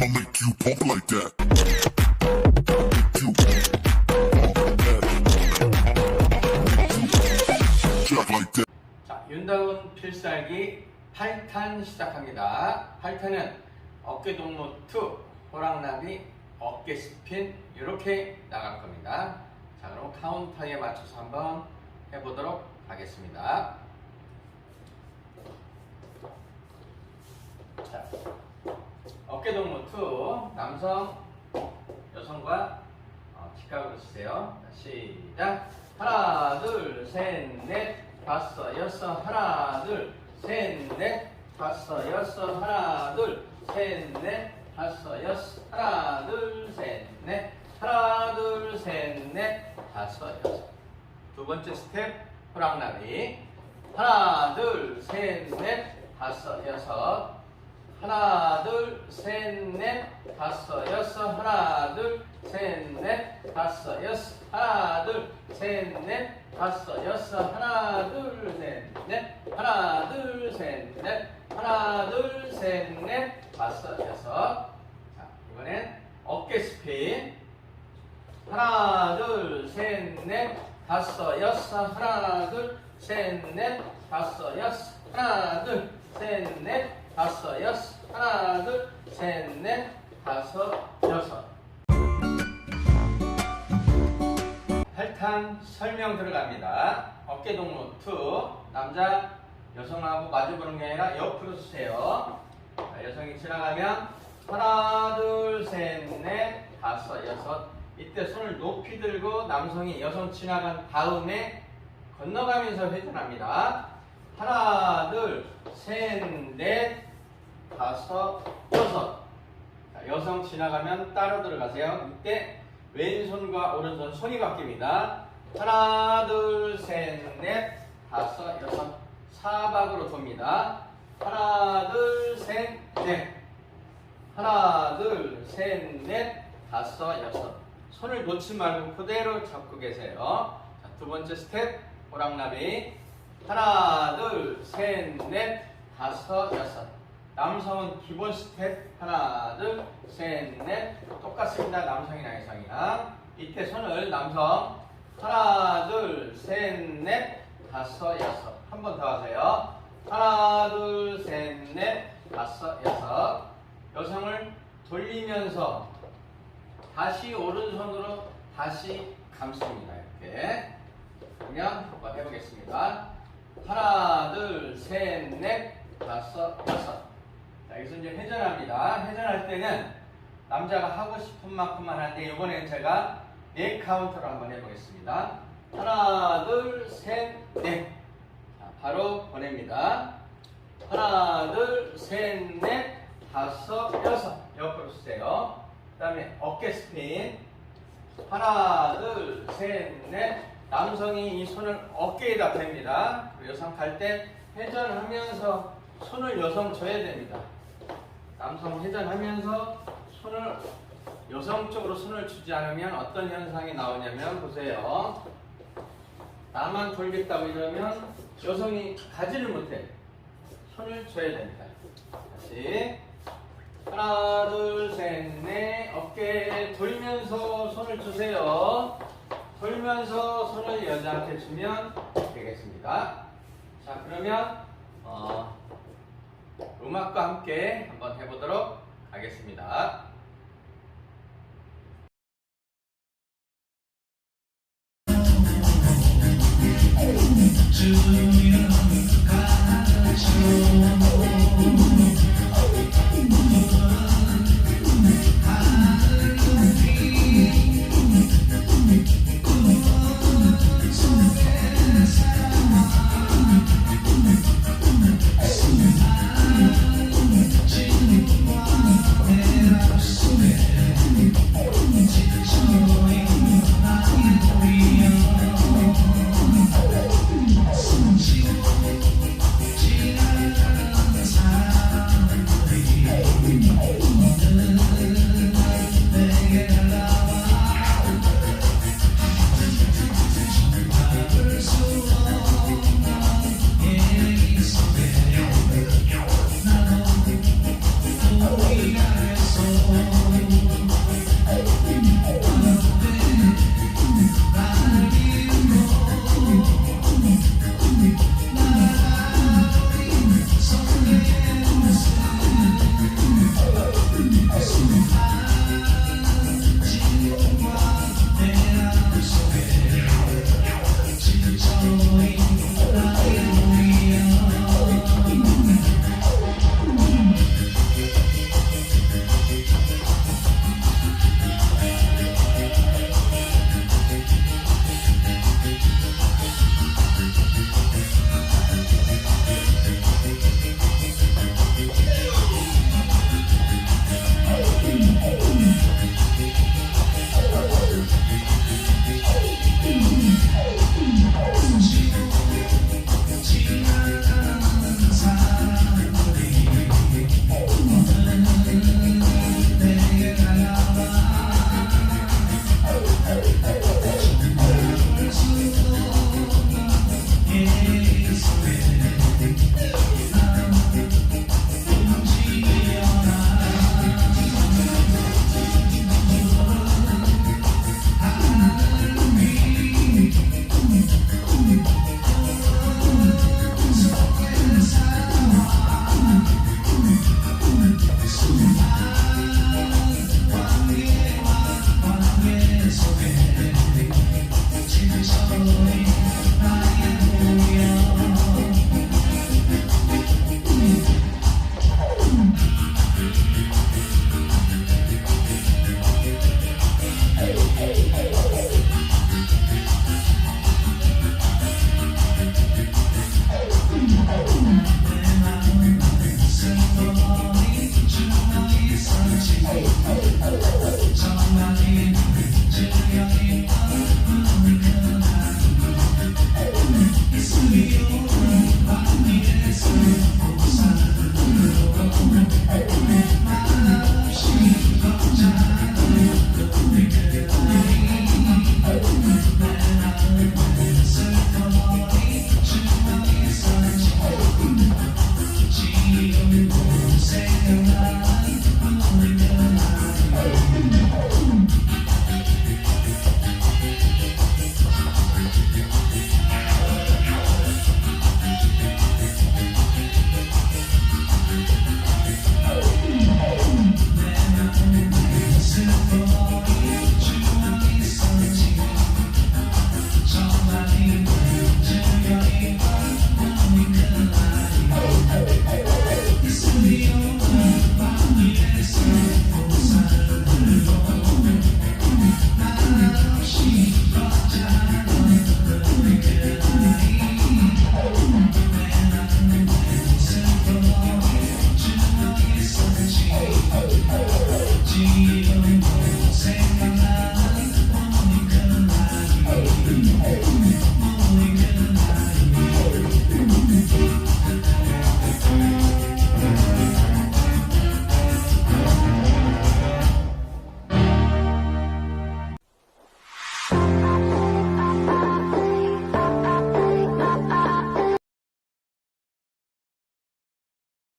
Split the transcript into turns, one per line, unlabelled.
I'ma make you pump like that. Like.
자, 윤다운 필살기 8탄 시작합니다. 8탄은 어깨 동무 2, 호랑나비, 어깨 스핀 이렇게 나갈 겁니다. 자, 그럼 카운터에 맞춰서 한번 해보도록 하겠습니다. 자, 어깨 동무 2, 남성, 여성과 어, 직각으로 치세요. 자, 시작. 하나, 둘, 셋, 넷, 다섯, 여섯. 하나, 둘, 셋, 넷, 다섯, 여섯. 하나, 둘, 셋, 넷, 다섯, 여섯. 하나, 둘, 셋, 넷. 하나, 둘, 셋, 넷, 다섯, 여섯. 두 번째 스텝, 호랑나비. 하나, 둘, 셋, 넷, 다섯, 여섯. 하나, 둘, 셋, 넷, 다섯, 여섯. 하나, 둘, 셋, 넷, 다섯, 여섯. 하나, 둘, 셋, 넷, 다섯, 여섯. 하나, 둘, 셋, 넷. 하나, 둘, 셋, 넷. 하나, 둘, 셋, 넷, 다섯, 여섯. 자, 이번엔 어깨 스핀. 하나, 둘, 셋, 넷, 다섯, 여섯. 하나, 둘, 셋, 넷, 다섯, 여섯. 하나, 둘, 셋, 넷, 다섯, 여섯. 하나, 둘, 셋, 넷, 다섯, 여섯. 8탄 설명 들어갑니다. 어깨 동무 2. 남자, 여성하고 마주보는 게 아니라 옆으로 쓰세요. 자, 여성이 지나가면 하나, 둘, 셋, 넷, 다섯, 여섯. 이때 손을 높이 들고 남성이 여성 지나간 다음에 건너가면서 회전합니다. 하나, 둘, 셋, 넷, 다섯, 여섯. 자, 여성 지나가면 따로 들어가세요. 이때 왼손과 오른손 손이 바뀝니다. 하나, 둘, 셋, 넷, 다섯, 여섯. 사박으로 돕니다. 하나, 둘, 셋, 넷. 하나, 둘, 셋, 넷, 다섯, 여섯. 손을 놓지 말고 그대로 잡고 계세요. 자, 두 번째 스텝, 호랑나비. 하나, 둘, 셋, 넷, 다섯, 여섯. 남성은 기본 스텝 하나, 둘, 셋, 넷. 똑같습니다. 남성이랑 여성이랑 이때 손을 남성. 하나, 둘, 셋, 넷, 다섯, 여섯. 한 번 더 하세요. 하나, 둘, 셋, 넷, 다섯, 여섯. 여성을 돌리면서 다시 오른손으로 다시 감습니다. 이렇게. 그러면 한번 해보겠습니다. 하나, 둘, 셋, 넷, 다섯, 여섯 자, 여기서 이제 회전합니다. 회전할 때는 남자가 하고 싶은 만큼만 하는데 이번엔 제가 네 카운터로 한번 해보겠습니다. 하나, 둘, 셋, 넷. 자, 바로 보냅니다. 하나, 둘, 셋, 넷, 다섯, 여섯. 옆으로 쓰세요. 그 다음에 어깨 스핀. 하나, 둘, 셋, 넷. 남성이 이 손을 어깨에다 댑니다. 그리고 여성 갈 때 회전하면서 손을 여성 줘야 됩니다. 남성 회전하면서 손을 여성 쪽으로 손을 주지 않으면 어떤 현상이 나오냐면 보세요. 나만 돌겠다고 이러면 여성이 가지를 못해. 손을 줘야 됩니다. 다시 하나 둘 셋 넷 어깨 돌면서 손을 주세요. 돌면서 손을 여자한테 주면 되겠습니다. 자 그러면 어, 음악과 함께 한번 해보도록 하겠습니다.
Hey, hey.